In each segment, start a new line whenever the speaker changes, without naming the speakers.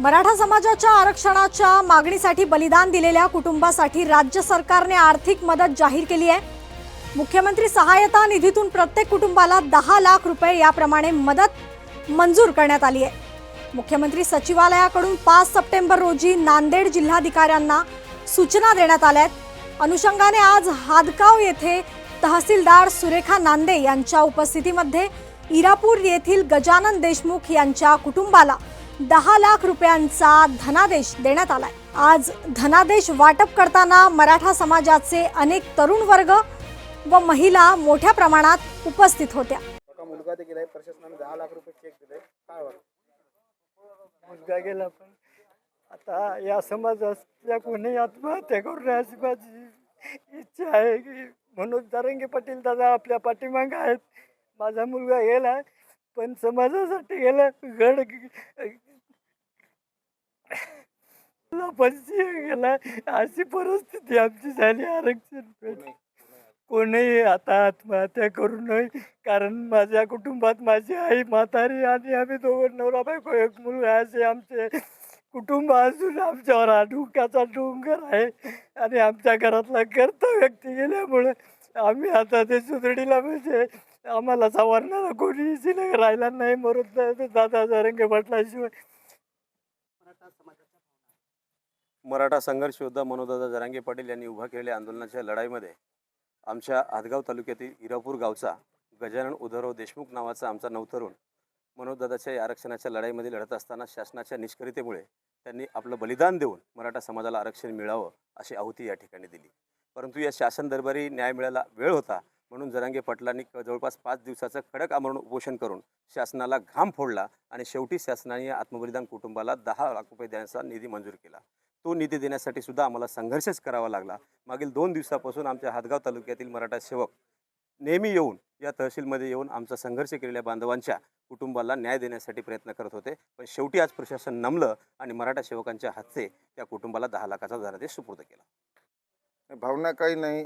मराठा समाजाच्या आरक्षणाच्या मागणीसाठी बलिदान दिलेल्या कुटुंबासाठी राज्य सरकारने आर्थिक मदत जाहीर केली आहे. मुख्यमंत्री सहायता निधीतून प्रत्येक कुटुंबाला दहा लाख रुपये याप्रमाणे मदत मंजूर करण्यात आली आहे. मुख्यमंत्री सचिवालयाकडून पाच सप्टेंबर रोजी नांदेड जिल्हाधिकाऱ्यांना सूचना देण्यात आल्या आहेत. अनुषंगाने आज हादगाव येथे तहसीलदार सुरेखा नांदे यांच्या उपस्थितीमध्ये इरापूर येथील गजानन देशमुख यांच्या कुटुंबाला दहा लाख रुपयांचा धनादेश देण्यात आलाय. आज धनादेश वाटप करताना मराठा समाजाचे अनेक तरुण वर्ग व महिला मोठ्या प्रमाणात उपस्थित होत्या.
मुलगा ते गेलाय प्रशासनाने दहा लाख रुपये चेक दिले. काय वाटतं?
मुलगा गेला पण आता या समाजातल्या कोणी आत्महत्या करू नये अशी माझी इच्छा आहे की म्हणून तरंगे पाटील दादा आपल्या पाठीमागे आहेत. माझा मुलगा गेला पण समाजासाठी गेला. गड पंची गेला अशी परिस्थिती आमची झाली आरक्षण कोणीही आता आत्महत्या करू नये कारण माझ्या कुटुंबात माझी आई म्हातारी आणि आम्ही दोघं नवरा बायको एक मुलगा असे आमचे कुटुंब असून आमच्यावर डोक्याचा डोंगर आहे आणि आमच्या घरातला कर्ता व्यक्ती गेल्यामुळे आम्ही आता ते सुदडीला म्हणजे आम्हाला सवारणारा कोणी शिल्लक राहिला नाही मरून दादा जरंगे म्हटल्याशिवाय
मराठा संघर्ष योद्धा मनोदादा जरांगे पाटील यांनी उभा केलेल्या आंदोलनाच्या लढाईमध्ये आमच्या हादगाव तालुक्यातील इरापूर गावचा गजानन उधरव देशमुख नावाचा आमचा नवतरुण मनोजदादाच्या या आरक्षणाच्या लढाईमध्ये लढत असताना शासनाच्या निष्क्रियतेमुळे त्यांनी आपलं बलिदान देऊन मराठा समाजाला आरक्षण मिळावं अशी आहुती या ठिकाणी दिली. परंतु या शासन दरबारी न्याय मिळायला वेळ होता म्हणून जरांगे पाटलांनी जवळपास पाच दिवसाचं खडक आमरण उपोषण करून शासनाला घाम फोडला आणि शेवटी शासनाने या आत्मबलिदान कुटुंबाला दहा लाख रुपये देण्याचा निधी मंजूर केला. तो निधी देण्यासाठी सुद्धा आम्हाला संघर्षच करावा लागला. मागील दोन दिवसापासून आमच्या हातगाव तालुक्यातील मराठा सेवक नेहमी येऊन या तहसीलमध्ये येऊन आमचा संघर्ष केलेल्या बांधवांच्या कुटुंबाला न्याय देण्यासाठी प्रयत्न करत होते. पण शेवटी आज प्रशासन नमलं आणि मराठा सेवकांच्या हातचे त्या कुटुंबाला दहा लाखाचा धनादेश सुपूर्द केला.
भावना काही नाही.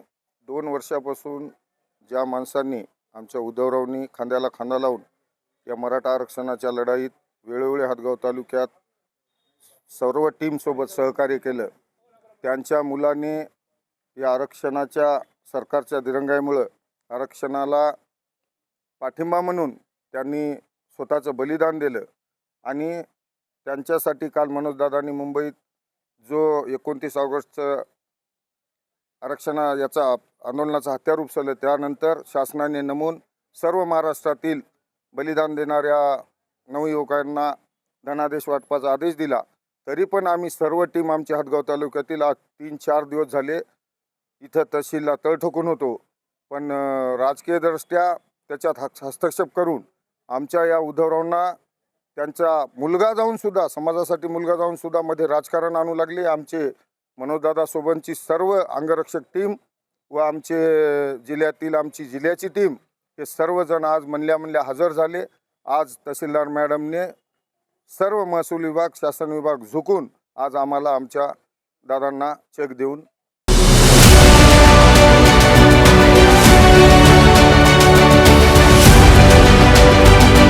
दोन वर्षापासून ज्या माणसांनी आमच्या उद्धवरावनी खांद्याला खांदा लावून या मराठा आरक्षणाच्या लढाईत वेळोवेळी हातगाव तालुक्यात सर्व टीमसोबत सहकार्य केलं. त्यांच्या मुलाने या आरक्षणाच्या सरकारच्या दिरंगाईमुळं आरक्षणाला पाठिंबा म्हणून त्यांनी स्वतःचं बलिदान दिलं. आणि त्यांच्यासाठी काल मनोजदादांनी मुंबईत जो एकोणतीस ऑगस्टचं आरक्षणा याचा आंदोलनाचा हत्यार उपसलं त्यानंतर शासनाने नमून सर्व महाराष्ट्रातील बलिदान देणाऱ्या नवयुवकांना धनादेश वाटपाचा आदेश दिला. तरी पण आम्ही सर्व टीम आमच्या हातगाव तालुक्यातील आज तीन चार दिवस झाले इथं तहसीलला तळ ठोकून होतो. पण राजकीयदृष्ट्या त्याच्यात हस हस्तक्षेप करून आमच्या या उद्धवरावांना त्यांचा मुलगा जाऊनसुद्धा समाजासाठी मुलगा जाऊनसुद्धा मध्ये राजकारण आणू लागले. आमचे मनोजदादा सोबनची सर्व अंगरक्षक टीम व आमचे जिल्ह्यातील आमची जिल्ह्याची टीम हे सर्वजण आज म्हणल्या म्हणल्या हजर झाले. आज तहसीलदार मॅडमने सर्व महसूल विभाग शासन विभाग झुकून आज आम्हाला आमच्या दादांना चेक देऊन